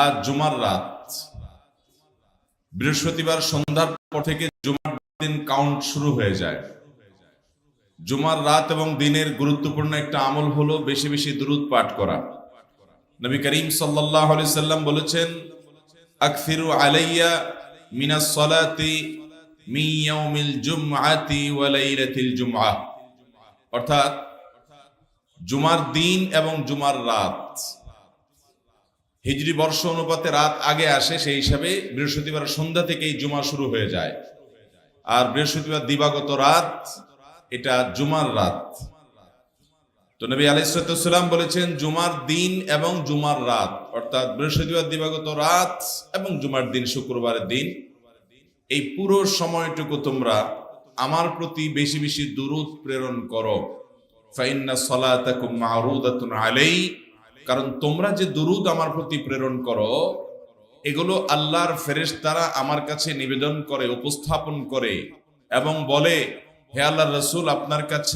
আজ জুমার রাত। বৃহস্পতিবার সন্ধ্যার পর থেকে জুমার দিন কাউন্ট শুরু হয়ে যায়। জুমার রাত এবং দিনের গুরুত্বপূর্ণ একটা আমল হলো বেশি বেশি দুরুদ পাঠ করা। নবী করিম সাল্লাহ সাল্লাম বলেছেন, আকফিরু আলাইয়া মিনাস সলাতি মি ইয়াউমিল জুমআতি ওয়া লাইলাতিল জুমআহ অর্থাৎ, জুমার দিন এবং জুমার রাত। হিজরি বর্ষ অনুপাতে রাত আগে আসে, সেই হিসাবে বৃহস্পতিবার সন্ধ্যা থেকেই জুমা শুরু হয়ে যায়। আর বৃহস্পতিবার দিবাগত রাত, এটা জুমার রাত। তো নবী আলাইসালাম বলেছেন, জুমার দিন এবং জুমার রাত, অর্থাৎ বৃহস্পতিবার দিবাগত রাত এবং জুমার দিন শুক্রবারের দিন, এই পুরো সময়টুকু তোমরা আমার প্রতি বেশি বেশি দুরুদ প্রেরণ করো। ফাইন্না সলাতাকুম মারুদাতুন আলাই কারণ তোমরা যে দুরুদ আমার প্রতি প্রেরণ করো, এগুলো আল্লাহর ফেরেশ ফেরেশতারা আমার কাছে নিবেদন করে, উপস্থাপন করে এবং বলে, হে আল্লাহ রসুল, আপনার কাছে